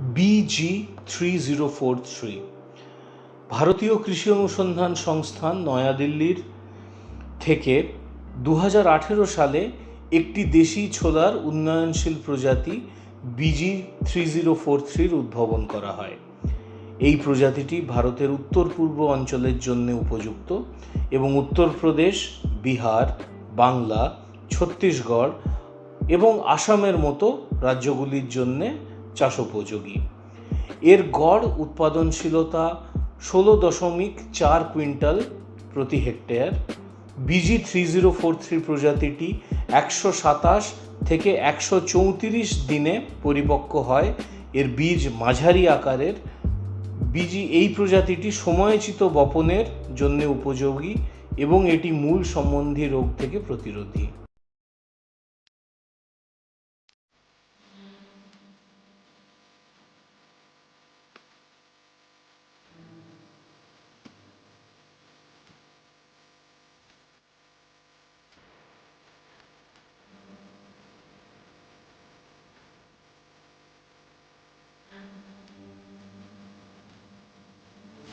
BG three zero four three ভারতীয় কৃষি অনুসন্ধান সংস্থান নয়াদিল্লির থেকে দু হাজার আঠেরো সালে একটি দেশি ছোলার উন্নয়নশীল প্রজাতি বিজি থ্রি জিরো ফোর থ্রির উদ্ভাবন করা হয়। এই প্রজাতিটি ভারতের উত্তর পূর্ব অঞ্চলের জন্য উপযুক্ত এবং উত্তরপ্রদেশ বিহার, বাংলা, ছত্তিশগড় এবং আসামের মতো রাজ্যগুলির জন্য চাষোপযোগী এর গড় উৎপাদনশীলতা ষোলো দশমিক চার কুইন্টাল প্রতি hectare BG three zero four three প্রজাতিটি একশো সাতাশ থেকে একশো চৌত্রিশ দিনে পরিপক্ক হয়। এর বীজ মাঝারি আকারের। বিজি এই প্রজাতিটি সময়োচিত বপনের জন্য উপযোগী এবং এটি মূল সম্বন্ধী রোগ থেকে প্রতিরোধী।